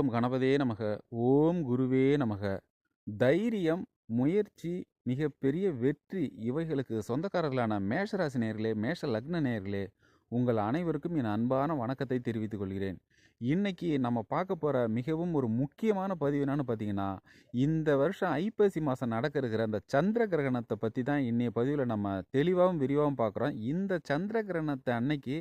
ஓம் கணபதே நமக. ஓம் குருவே நமக. தைரியம் முயற்சி மிகப்பெரிய வெற்றி இவைகளுக்கு சொந்தக்காரர்களான மேஷராசி நேர்களே மேஷ லக்ன நேர்களே உங்கள் அனைவருக்கும் என் அன்பான வணக்கத்தை தெரிவித்துக் கொள்கிறேன். இன்னைக்கு நம்ம பார்க்க போகிற மிகவும் ஒரு முக்கியமான பதிவு என்னன்னு பார்த்தீங்கன்னா இந்த வருஷம் ஐப்பசி மாதம் நடக்க இருக்கிற அந்த சந்திர கிரகணத்தை பற்றி தான் இன்றைய பதிவில் நம்ம தெளிவாகவும் விரிவாகவும் பார்க்குறோம். இந்த சந்திர கிரகணத்தை அன்னைக்கு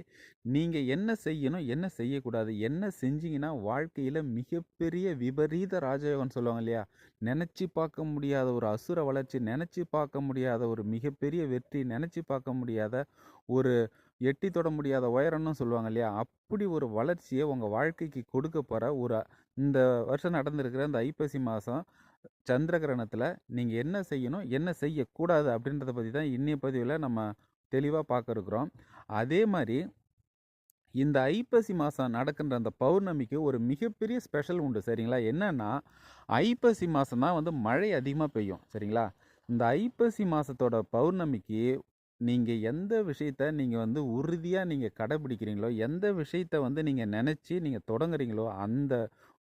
நீங்கள் என்ன செய்யணும் என்ன செய்யக்கூடாது என்ன செஞ்சீங்கன்னா வாழ்க்கையில் மிகப்பெரிய விபரீத ராஜயோகம்னு சொல்லுவாங்க இல்லையா? நினச்சி பார்க்க முடியாத ஒரு அசுர வளர்ச்சி நினச்சி பார்க்க முடியாத ஒரு மிகப்பெரிய வெற்றி நினச்சி பார்க்க முடியாத ஒரு எட்டி தொட முடியாத உயரம்னு சொல்லுவாங்க இல்லையா? அப்படி ஒரு வளர்ச்சியை உங்கள் வாழ்க்கைக்கு கொடுக்க போகிற ஒரு இந்த வருஷம் நடந்திருக்கிற இந்த ஐப்பசி மாதம் சந்திர கிரகணத்தில் நீங்கள் என்ன செய்யணும் என்ன செய்யக்கூடாது அப்படின்றத பற்றி தான் இன்னைய பதிவில் நம்ம தெளிவாக பார்க்க இருக்கிறோம் அதே மாதிரி இந்த ஐப்பசி மாதம் நடக்கின்ற அந்த பௌர்ணமிக்கு ஒரு மிகப்பெரிய ஸ்பெஷல் உண்டு சரிங்களா? என்னென்னா ஐப்பசி மாதம் தான் வந்து மழை அதிகமாக பெய்யும் சரிங்களா? இந்த ஐப்பசி மாதத்தோட பௌர்ணமிக்கு நீங்கள் எந்த விஷயத்த நீங்கள் வந்து உறுதியாக நீங்கள் கடைபிடிக்கிறீங்களோ எந்த விஷயத்த வந்து நீங்கள் நினச்சி நீங்கள் தொடங்குறீங்களோ அந்த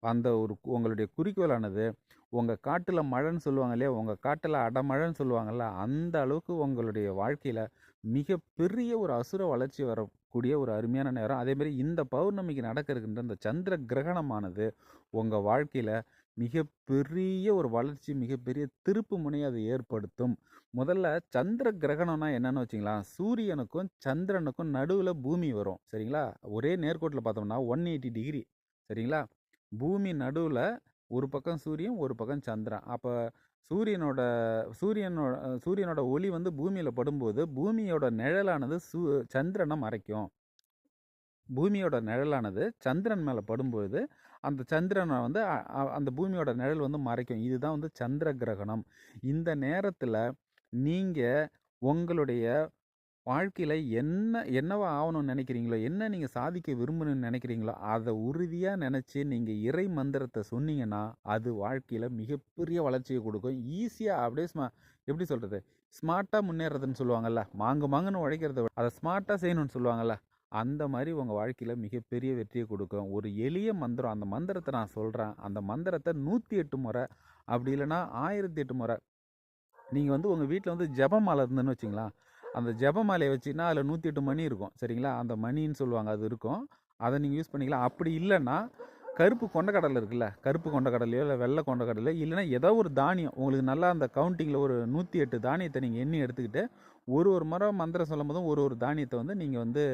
அந்த ஒரு உங்களுடைய குறிக்கோளானது உங்கள் காட்டில் மழைன்னு சொல்லுவாங்க இல்லையா? உங்கள் காட்டில் அடமழைன்னு சொல்லுவாங்கள்ல அந்த அளவுக்கு உங்களுடைய வாழ்க்கையில் மிகப்பெரிய ஒரு அசுர வளர்ச்சி வரக்கூடிய ஒரு அருமையான நேரம். அதேமாதிரி இந்த பௌர்ணமிக்கு நடக்க இருக்கின்ற இந்த சந்திர கிரகணமானது உங்கள் வாழ்க்கையில் மிகப்பெரிய ஒரு வளர்ச்சி மிகப்பெரிய திருப்பு முனையை அதை ஏற்படுத்தும். முதல்ல சந்திர கிரகணம்னா என்னென்னு வச்சிங்களா சூரியனுக்கும் சந்திரனுக்கும் நடுவில் பூமி வரும். சரிங்களா? ஒரே நேர்கோட்டில் பார்த்தோம்னா ஒன் எயிட்டி டிகிரி. சரிங்களா? பூமி நடுவில் ஒரு பக்கம் சூரியன் ஒரு பக்கம் சந்திரன். அப்போ சூரியனோட சூரியனோட சூரியனோட ஒளி வந்து பூமியில் படும்போது பூமியோட நிழலானது சூ சந்திரனை மறைக்கும். பூமியோட நிழலானது சந்திரன் மேலே படும்போது அந்த சந்திரனை வந்து அந்த பூமியோட நிழல் வந்து மறைக்கும். இதுதான் வந்து சந்திர கிரகணம். இந்த நேரத்தில் நீங்கள் உங்களுடைய வாழ்க்கையில் என்ன என்னவா ஆகணும்னு நினைக்கிறீங்களோ என்ன நீங்கள் சாதிக்க விரும்பணும்னு நினைக்கிறீங்களோ அதை உறுதியாக நினச்சி நீங்கள் இறை மந்திரத்தை சொன்னீங்கன்னா அது வாழ்க்கையில் மிகப்பெரிய வளர்ச்சியை கொடுக்கும். ஈஸியாக அப்படியே ஸ்மா எப்படி சொல்கிறது ஸ்மார்ட்டாக முன்னேறதுன்னு சொல்லுவாங்கள்ல மாங்கு மாங்குன்னு உழைக்கிறத விட அதை ஸ்மார்ட்டாக செய்யணும்னு சொல்லுவாங்கள்ல அந்த மாதிரி உங்கள் வாழ்க்கையில் மிகப்பெரிய வெற்றியை கொடுக்கும். ஒரு எளிய மந்திரம் அந்த மந்திரத்தை நான் சொல்கிறேன் அந்த மந்திரத்தை நூற்றி எட்டு முறை அப்படி இல்லைன்னா ஆயிரத்தி எட்டு முறை. நீங்கள் வந்து உங்கள் வீட்டில் வந்து ஜெபமாலை இருந்துன்னு வச்சிங்களா அந்த ஜெபமாலையை வச்சிங்கன்னா அதில் நூற்றி எட்டு மணி இருக்கும். சரிங்களா? அந்த மணின்னு சொல்லுவாங்க அது இருக்கும். அதை நீங்கள் யூஸ் பண்ணிக்கலாம். அப்படி இல்லைன்னா கருப்பு கொண்டக்கடலை இருக்குல்ல? கருப்பு கொண்டக்கடலையோ இல்லை வெள்ளை கொண்டக்கடலையோ இல்லைன்னா ஏதோ ஒரு தானியம். உங்களுக்கு நல்லா அந்த கவுண்டிங்கில் ஒரு நூற்றி எட்டு தானியத்தை நீங்கள் எண்ணி எடுத்துக்கிட்டு ஒரு ஒரு முறை மந்திரம் சொல்லும் போதும் ஒரு ஒரு தானியத்தை வந்து நீங்கள் வந்து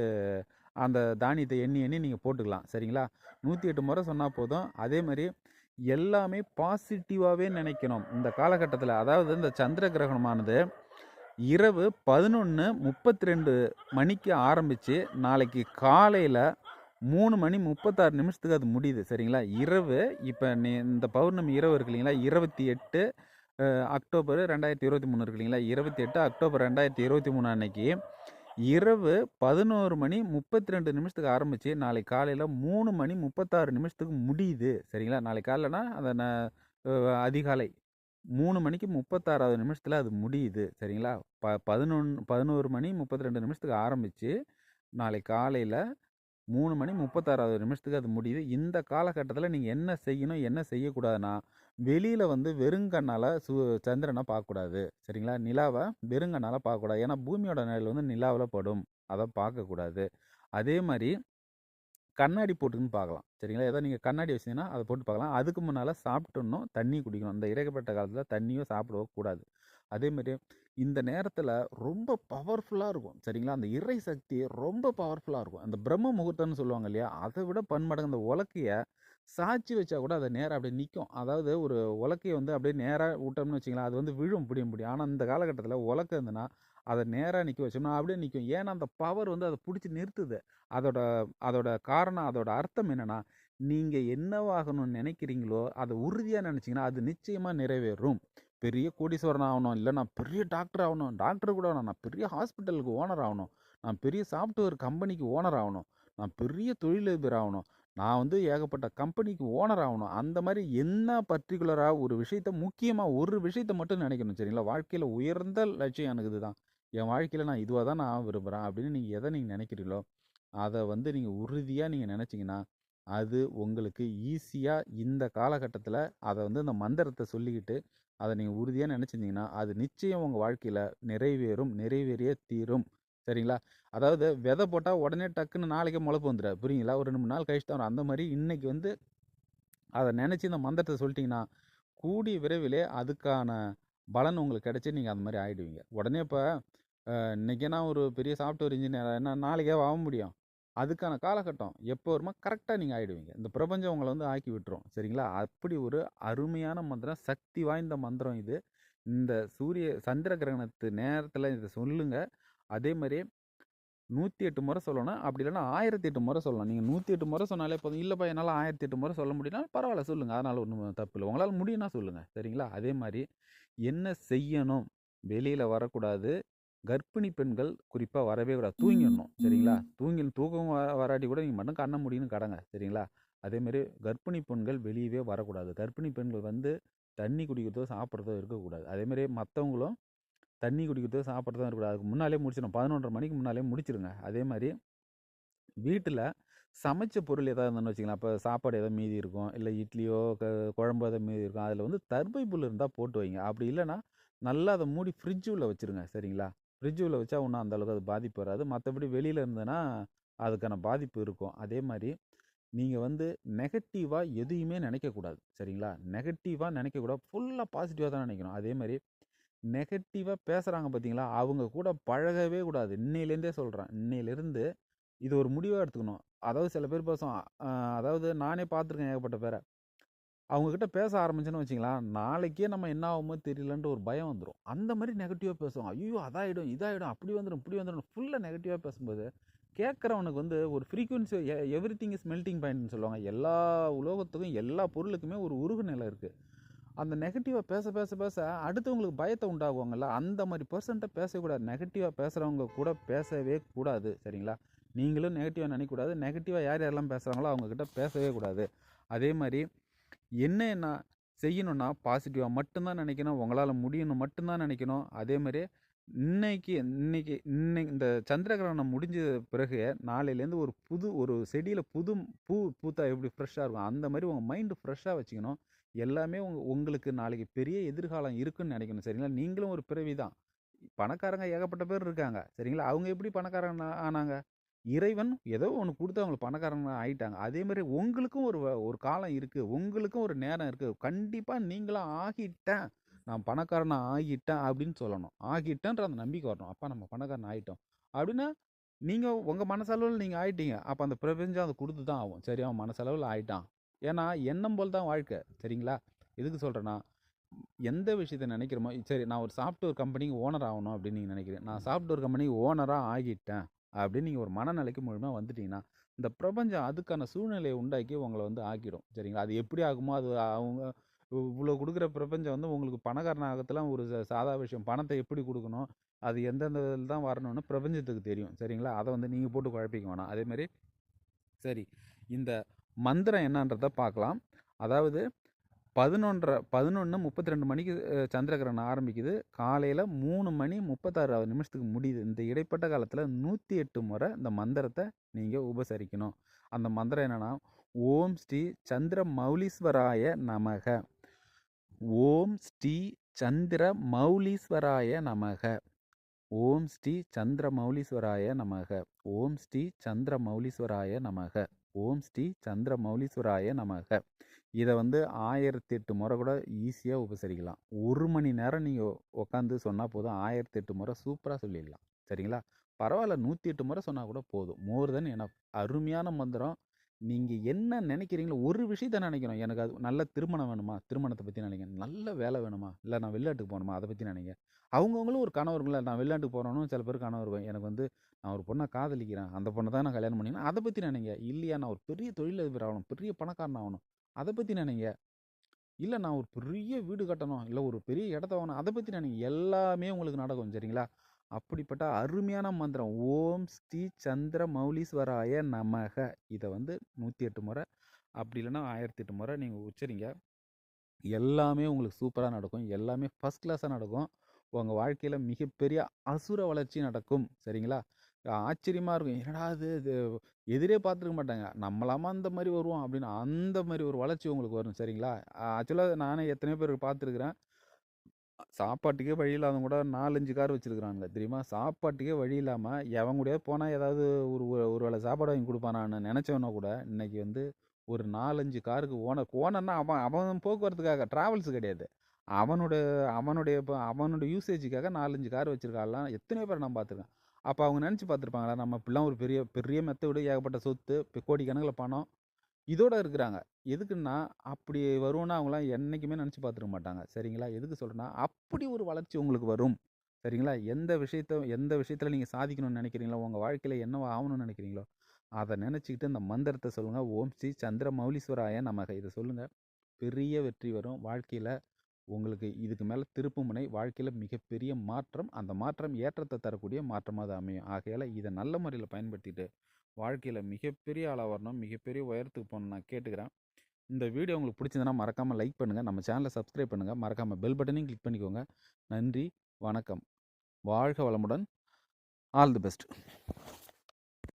அந்த தானியத்தை எண்ணி எண்ணி நீங்கள் போட்டுக்கலாம். சரிங்களா? நூற்றி எட்டு முறை சொன்னால் போதும். அதே மாதிரி எல்லாமே பாசிட்டிவாகவே நினைக்கணும். இந்த காலகட்டத்தில் அதாவது இந்த சந்திர கிரகணமானது இரவு பதினொன்று முப்பத்தி ரெண்டு மணிக்கு ஆரம்பித்து நாளைக்கு காலையில் மூணு மணி முப்பத்தாறு நிமிஷத்துக்கு அது முடியுது சரிங்களா? இரவு இப்போ நீ இந்த பௌர்ணமி இரவு இருக்கு இல்லைங்களா? இருபத்தி எட்டு அக்டோபர் ரெண்டாயிரத்தி இருபத்தி மூணு இருக்கு இல்லைங்களா? இருபத்தி எட்டு அக்டோபர் ரெண்டாயிரத்தி இருபத்தி மூணு அன்னைக்கு இரவு பதினோரு மணி முப்பத்தி ரெண்டு நிமிஷத்துக்கு ஆரம்பித்து நாளைக்கு காலையில் மூணு மணி முப்பத்தாறு நிமிஷத்துக்கு முடியுது சரிங்களா? நாளைக்கு காலைலனா அதை நான் அதிகாலை மூணு மணிக்கு முப்பத்தாறாவது நிமிஷத்தில் அது முடியுது. சரிங்களா? ப பதினொன்று பதினோரு மணி முப்பத்தி ரெண்டு நிமிஷத்துக்கு ஆரம்பித்து நாளை காலையில் மூணு மணி முப்பத்தாறாவது நிமிஷத்துக்கு அது முடியுது. இந்த காலகட்டத்தில் நீங்கள் என்ன செய்யணும் என்ன செய்யக்கூடாதுன்னா வெளியில் வந்து வெறுங்கண்ணால் சு சந்திரனை பார்க்கக்கூடாது. சரிங்களா? நிலாவை வெறுங்கண்ணால் பார்க்கக்கூடாது. ஏன்னா பூமியோட நிழல் வந்து நிலாவில் படும். அதை பார்க்கக்கூடாது. அதே மாதிரி கண்ணாடி போட்டுக்குன்னு பார்க்கலாம். சரிங்களா? ஏதோ நீங்கள் கண்ணாடி வச்சிங்கன்னா அதை போட்டு பார்க்கலாம். அதுக்கு முன்னால் சாப்பிட்டணும் தண்ணி குடிக்கணும். இந்த இறக்கப்பட்ட காலத்தில் தண்ணியும் சாப்பிடவோ கூடாது. அதேமாதிரி இந்த நேரத்தில் ரொம்ப பவர்ஃபுல்லாக இருக்கும். சரிங்களா? அந்த இறை சக்தி ரொம்ப பவர்ஃபுல்லாக இருக்கும். அந்த பிரம்ம முகூர்த்தம்னு சொல்லுவாங்க இல்லையா? அதை விட பன்மடங்கு அந்த உலக்கையை சாட்சி வச்சா கூட அதை நேராக அப்படியே நிற்கும் அதாவது ஒரு உலக்கையை வந்து அப்படியே நேராக விட்டோம்னு வச்சிங்களா அது வந்து விழும். பிடியும் முடியும் ஆனால் இந்த காலகட்டத்தில் உலக்கு இருந்துன்னா அதை நேராக நிற்க வச்சோம்னா அப்படியே நிற்கும் ஏன்னா அந்த பவர் வந்து அதை பிடிச்சி நிறுத்துது. அதோட அதோட காரணம் அதோட அர்த்தம் என்னன்னா நீங்கள் என்னவாகணும்னு நினைக்கிறீங்களோ அதை உறுதியாக நினச்சிங்கன்னா அது நிச்சயமாக நிறைவேறும். பெரிய கோடீஸ்வரன் ஆகணும். இல்லை நான் பெரிய டாக்டர் ஆகணும். டாக்டர் கூட ஆகணும். நான் பெரிய ஹாஸ்பிட்டலுக்கு ஓனர் ஆகணும். நான் பெரிய சாஃப்ட்வேர் கம்பெனிக்கு ஓனர் ஆகணும். நான் பெரிய தொழிலதிபர் ஆகணும். நான் வந்து ஏகப்பட்ட கம்பெனிக்கு ஓனர் ஆகணும். அந்த மாதிரி என்ன பர்டிகுலராக ஒரு விஷயத்த முக்கியமாக ஒரு விஷயத்த மட்டும் நினைக்கணும் சரிங்களா? வாழ்க்கையில் உயர்ந்த லட்சியம் எனக்கு இதுதான். என் வாழ்க்கையில் நான் இதுவாக தான் நான் விரும்புகிறேன் அப்படின்னு நீங்கள் எதை நீங்கள் நினைக்கிறீங்களோ அதை வந்து நீங்கள் உறுதியாக நீங்கள் நினச்சிங்கன்னா அது உங்களுக்கு ஈஸியாக இந்த காலகட்டத்தில் அதை வந்து இந்த மந்திரத்தை சொல்லிக்கிட்டு அதை நீங்கள் உறுதியாக நினச்சிருந்தீங்கன்னா அது நிச்சயம் உங்கள் வாழ்க்கையில் நிறைவேறும் நிறைவேறியே தீரும். சரிங்களா? அதாவது விதை போட்டால் உடனே டக்குன்னு நாளைக்கே முளைப்பு வந்துடும் புரியுங்களா? ஒரு ரெண்டு மூணு நாள் கழிச்சு தான் அந்த மாதிரி இன்றைக்கி வந்து அதை நினச்சி இந்த மந்திரத்தை சொல்லிட்டிங்கன்னா கூடிய விரைவிலே அதுக்கான பலன் உங்களுக்கு கிடச்சி நீங்கள் அந்த மாதிரி ஆகிடுவீங்க உடனே இப்போ இன்றைக்கி நான் ஒரு பெரிய சாஃப்ட்வேர் இன்ஜினியர் என்ன நாளைக்கே ஆக முடியும். அதுக்கான காலகட்டம் எப்போ வருமா கரெக்டாக நீங்கள் ஆகிடுவீங்க இந்த பிரபஞ்சம் உங்களை வந்து ஆக்கி விட்டுரும். சரிங்களா? அப்படி ஒரு அருமையான மந்திரம் சக்தி வாய்ந்த மந்திரம் இது. இந்த சூரிய சந்திர கிரகணத்து நேரத்தில் இதை சொல்லுங்கள் அதே மாதிரி நூற்றி எட்டு முறை சொல்லணும். அப்படி இல்லைன்னா ஆயிரத்தி எட்டு முறை சொல்லலாம் நீங்கள் நூற்றி எட்டு முறை சொன்னாலே போதும். இல்லைப்பா என்னால் ஆயிரத்தி எட்டு முறை சொல்ல முடியும்னா பரவாயில்ல சொல்லுங்கள் அதனால் ஒன்றும் தப்பு இல்லை உங்களால் முடியும்னா சொல்லுங்கள் சரிங்களா? அதே மாதிரி என்ன செய்யணும்? வெளியில் வரக்கூடாது. கர்ப்பிணி பெண்கள் குறிப்பாக வரவே கூடாது. தூங்கிடணும் சரிங்களா? தூங்கி தூக்கம் வராட்டி கூட நீங்கள் மட்டும் கண்ண முடியும்னு கடங்க சரிங்களா? அதேமாரி கர்ப்பிணி பெண்கள் வெளியவே வரக்கூடாது. கர்ப்பிணி பெண்கள் வந்து தண்ணி குடிக்கிறதோ சாப்பிட்றதோ இருக்கக்கூடாது. அதேமாரி மற்றவங்களும் தண்ணி குடிக்கிறதோ சாப்பிட்றதோ இருக்கக்கூடாது. அதுக்கு முன்னாலே முடிச்சிடணும். பதினொன்றரை மணிக்கு முன்னாலே முடிச்சிருங்க. அதே மாதிரி வீட்டில் சமைச்ச பொருள் எதாவது இருந்ததுன்னு வச்சுக்கலாம் இப்போ சாப்பாடு எதாவது மீதி இருக்கும். இல்லை இட்லியோ க குழம்பு எதாவது மீதி இருக்கும். அதில் வந்து தர்பை புல் இருந்தால் போட்டு வைங்க. அப்படி இல்லைன்னா நல்லா அதை மூடி ஃப்ரிட்ஜ் உள்ள வச்சுருங்க சரிங்களா? ஃப்ரிட்ஜ் வச்சா ஒன்றும் அந்தளவுக்கு அது பாதிப்பு வராது. மற்றபடி வெளியில் இருந்ததுன்னா அதுக்கான பாதிப்பு இருக்கும். அதே மாதிரி நீங்கள் வந்து நெகட்டிவாக எதையுமே நினைக்கக்கூடாது. சரிங்களா? நெகட்டிவாக நினைக்கக்கூடாது. ஃபுல்லாக பாசிட்டிவாக தான் நினைக்கணும். அதே மாதிரி நெகட்டிவாக பேசுகிறாங்க பார்த்தீங்களா அவங்க கூட பழகவே கூடாது. இன்னையிலேருந்தே சொல்கிறேன் இன்னையிலேருந்து இது ஒரு முடிவாக எடுத்துக்கணும். அதாவது சில பேர் பேசும் அதாவது நானே பார்த்துருக்கேன் ஏகப்பட்ட பேரை. அவங்கக்கிட்ட பேச ஆரம்பிச்சோன்னு வச்சிங்களேன் நாளைக்கே நம்ம என்ன ஆகுமோ தெரியலன்ட்டு ஒரு பயம் வந்துடும் அந்த மாதிரி நெகட்டிவாக பேசுவோம் ஐயோ அதாயிடும் இதாயிடும் அப்படி வந்துடும் இப்படி வந்துடும் ஃபுல்லாக நெகட்டிவாக பேசும்போது கேட்குறவனுக்கு வந்து ஒரு frequency everything is melting பாயிண்ட்னு சொல்லுவாங்க. எல்லா உலோகத்துக்கும் எல்லா பொருளுக்குமே ஒரு உருகு நிலை இருக்குது அந்த நெகட்டிவாக பேச பேச பேச அடுத்தவங்களுக்கு பயத்தை உண்டாகுவாங்கல்ல அந்த மாதிரி பர்சன்ட்டை பேசக்கூடாது நெகட்டிவாக பேசுகிறவங்க கூட பேசவே கூடாது சரிங்களா? நீங்களும் நெகட்டிவாக நினைக்கக்கூடாது. நெகட்டிவாக யார் யாரெல்லாம் பேசுகிறாங்களோ அவங்கக்கிட்ட பேசவே கூடாது. அதே மாதிரி என்ன என்ன செய்யணும்னா பாசிட்டிவாக மட்டும்தான் நினைக்கணும். உங்களால் முடியணும் மட்டும்தான் நினைக்கணும். அதே மாதிரி இன்னைக்கு இன்னைக்கு இன்னைக்கு இந்த சந்திரகிரகணம் முடிஞ்ச பிறகு நாளையிலேருந்து ஒரு புது ஒரு செடியில் புது பூ பூத்தா எப்படி ஃப்ரெஷ்ஷாக இருக்கும்? அந்த மாதிரி உங்கள் மைண்டு ஃப்ரெஷ்ஷாக வச்சுக்கணும். எல்லாமே உங்க உங்களுக்கு நாளைக்கு பெரிய எதிர்காலம் இருக்குன்னு நினைக்கணும் சரிங்களா? நீங்களும் ஒரு பிறவி தான் பணக்காரங்க ஏகப்பட்ட பேர் இருக்காங்க சரிங்களா? அவங்க எப்படி பணக்காரங்க ஆனாங்க? இறைவன் ஏதோ ஒன்று கொடுத்து அவங்களுக்கு பணக்காரங்க ஆகிட்டாங்க அதே மாதிரி உங்களுக்கும் ஒரு வ- ஒரு காலம் இருக்குது உங்களுக்கும் ஒரு நேரம் இருக்குது கண்டிப்பாக நீங்களாம் ஆகிட்டேன். நான் பணக்காரனாக ஆகிட்டேன் அப்படின்னு சொல்லணும். ஆகிட்டேன்ற அந்த நம்பிக்கை வரணும். அப்பா நம்ம பணக்காரன் ஆகிட்டோம் அப்படின்னா நீங்கள் உங்கள் மனசளவில் நீங்கள் ஆகிட்டீங்க அப்போ அந்த பிரபஞ்சம் அதை கொடுத்து தான் ஆகும். சரி அவன் மனசளவில் ஆகிட்டான் ஏன்னா எண்ணம் போல் தான் வாழ்க்கை. சரிங்களா? எதுக்கு சொல்கிறேன்னா எந்த விஷயத்தை நினைக்கிறோமோ சரி நான் ஒரு சாஃப்ட்வேர் கம்பெனிக்கு ஓனர் ஆகணும் அப்படின்னு நீங்கள் நினைக்கிறேன் நான் சாஃப்ட்வேர் கம்பெனிக்கு ஓனராக ஆகிட்டேன். அப்படின்னு நீங்கள் ஒரு மனநிலைக்கு முழுமையாக வந்துட்டீங்கன்னா இந்த பிரபஞ்சம் அதுக்கான சூழ்நிலையை உண்டாக்கி உங்களை வந்து ஆக்கிடும். சரிங்களா? அது எப்படி ஆகுமோ அது அவங்க இவ்வளோ கொடுக்குற பிரபஞ்சம் வந்து உங்களுக்கு பணக்காரனாகத்தெல்லாம் ஒரு சாதா விஷயம். பணத்தை எப்படி கொடுக்கணும்? அது எந்தெந்த இதில் தான் வரணும்னு பிரபஞ்சத்துக்கு தெரியும். சரிங்களா? அதை வந்து நீங்கள் போட்டு குழப்பிக்க வேணாம். அதே மாதிரி சரி இந்த மந்திரம் என்னன்றதை பார்க்கலாம். அதாவது பதினொன்றரை பதினொன்று முப்பத்தி ரெண்டு மணிக்கு சந்திரகிரகணம் ஆரம்பிக்குது. காலையில் மூணு மணி முப்பத்தாறு நிமிஷத்துக்கு முடியுது. இந்த இடைப்பட்ட காலத்தில் நூற்றி எட்டு முறை இந்த மந்திரத்தை நீங்கள் உபசரிக்கணும். அந்த மந்திரம் என்னென்னா ஓம் ஸ்ரீ சந்திர மௌலீஸ்வராய நமக. ஓம் ஸ்ரீ சந்திர மௌலீஸ்வராய நமக. ஓம் ஸ்ரீ சந்திர மௌலீஸ்வராய நமக. ஓம் ஸ்ரீ சந்திர மௌலீஸ்வராய நமக. ஓம் ஸ்ரீ சந்திர மௌலீஸ்வராய நமக. இதை வந்து ஆயிரத்தி எட்டு முறை கூட ஈஸியாக உபசரிக்கலாம். ஒரு மணி நேரம் நீங்கள் உட்காந்து சொன்னால் போதும். ஆயிரத்தி எட்டு முறை சூப்பராக சொல்லிடலாம். சரிங்களா? பரவாயில்ல நூற்றி எட்டு முறை சொன்னால் கூட போதும். மோர் தென் எனஃப் அருமையான மந்திரம். நீங்கள் என்ன நினைக்கிறீங்களோ ஒரு விஷயத்த நினைக்கணும். எனக்கு அது நல்ல திருமணம் வேணுமா? திருமணத்தை பற்றி நினைக்கணும் நல்ல வேலை வேணுமா? இல்லை நான் வெளிநாட்டுக்கு போகணுமா? அதை பற்றி நினைங்க அவங்கவுங்களும் ஒரு கனவு நான் வெளிநாட்டுக்கு போகிறோன்னு சில பேர் கனவு இருக்கும் எனக்கு வந்து நான் ஒரு பொண்ணை காதலிக்கிறேன். அந்த பொண்ணை தான் நான் கல்யாணம் பண்ணிக்கணும். அதை பற்றி நினைங்க. இல்லையா? நான் ஒரு பெரிய தொழிலதிபர் ஆகணும். பெரிய பணக்காரன் ஆகணும். அதை பற்றி நினைங்க இல்லை நான் ஒரு பெரிய வீடு கட்டணும் இல்லை ஒரு பெரிய இடத்த வாங்கணும் அதை பற்றி நினைங்க எல்லாமே உங்களுக்கு நடக்கும் சரிங்களா? அப்படிப்பட்ட அருமையான மந்திரம் ஓம் ஸ்ரீ சந்திர மௌலீஸ்வராய நமக. இதை வந்து நூற்றி எட்டு முறை அப்படி இல்லைன்னா ஆயிரத்தி எட்டு முறை நீங்கள் உச்சரிங்க. எல்லாமே உங்களுக்கு சூப்பராக நடக்கும். எல்லாமே ஃபஸ்ட் கிளாஸாக நடக்கும். உங்கள் வாழ்க்கையில் மிகப்பெரிய அசுர வளர்ச்சி நடக்கும் சரிங்களா? ஆச்சரியமாக இருக்கும். என்னடா அது இது எதிரே பார்த்துருக்க மாட்டாங்க. நம்மளாமா அந்த மாதிரி வருவோம் அப்படின்னு அந்த மாதிரி ஒரு வளர்ச்சி உங்களுக்கு வரும் சரிங்களா? ஆக்சுவலாக நானே எத்தனையோ பேர் பார்த்துருக்குறேன். சாப்பாட்டுக்கே வழி இல்லாதவங்க கூட நாலஞ்சு கார் வச்சுருக்குறாங்க தெரியுமா? சாப்பாட்டுக்கே வழி இல்லாமல் எவன் கூட போனால் ஏதாவது ஒரு ஒரு ஒரு வேளை சாப்பாடு வாங்கி கொடுப்பானான்னு நினச்சவனா கூட இன்றைக்கி வந்து ஒரு நாலஞ்சு காருக்கு ஓனர் ஓனர்னா அவன் அவன் போக்குவரத்துக்காக ட்ராவல்ஸ் கிடையாது. அவனோட அவனுடைய இப்போ அவனோட யூசேஜுக்காக நாலஞ்சு கார் வச்சுருக்காலாம் எத்தனையோ பேர் நான் பார்த்துருக்கேன். அப்போ அவங்க நினச்சி பார்த்துருப்பாங்களா நம்ம இப்படிலாம் ஒரு பெரிய பெரிய மெத்தோடு ஏகப்பட்ட சொத்து இப்போ கோடிக்கணக்கில் பணம் இதோட இருக்கிறாங்க. எதுக்குன்னா அப்படி வரும்னா அவங்களாம் என்றைக்குமே நினச்சி பார்த்துருக்க மாட்டாங்க. சரிங்களா? எதுக்கு சொல்கிறேன்னா அப்படி ஒரு வளர்ச்சி உங்களுக்கு வரும். சரிங்களா? எந்த விஷயத்த எந்த விஷயத்தில் நீங்கள் சாதிக்கணும்னு நினைக்கிறீங்களோ உங்கள் வாழ்க்கையில் என்னவோ ஆகணும்னு நினைக்கிறீங்களோ அதை நினச்சிக்கிட்டு இந்த மந்திரத்தை சொல்லுங்கள் ஓம் ஸ்ரீ சந்திர மௌலீஸ்வராய நமக. இதை சொல்லுங்கள் பெரிய வெற்றி வரும். வாழ்க்கையில் உங்களுக்கு இதுக்கு மேலே திருப்புமுனை வாழ்க்கையில் மிகப்பெரிய மாற்றம் அந்த மாற்றம் ஏற்றத்தை தரக்கூடிய மாற்றமாக தான் அமையும். ஆகையால் இதை நல்ல முறையில் பயன்படுத்திட்டு வாழ்க்கையில் மிகப்பெரிய ஆளாக வரணும் மிகப்பெரிய உயரத்துக்கு போகணும் நான் கேட்டுக்கிறேன். இந்த வீடியோ உங்களுக்கு பிடிச்சிருந்தனா மறக்காமல் லைக் பண்ணுங்கள் நம்ம சேனலை சப்ஸ்கிரைப் பண்ணுங்கள் மறக்காமல் பெல் பட்டனையும் கிளிக் பண்ணிக்கோங்க. நன்றி வணக்கம். வாழ்க வளமுடன். All the best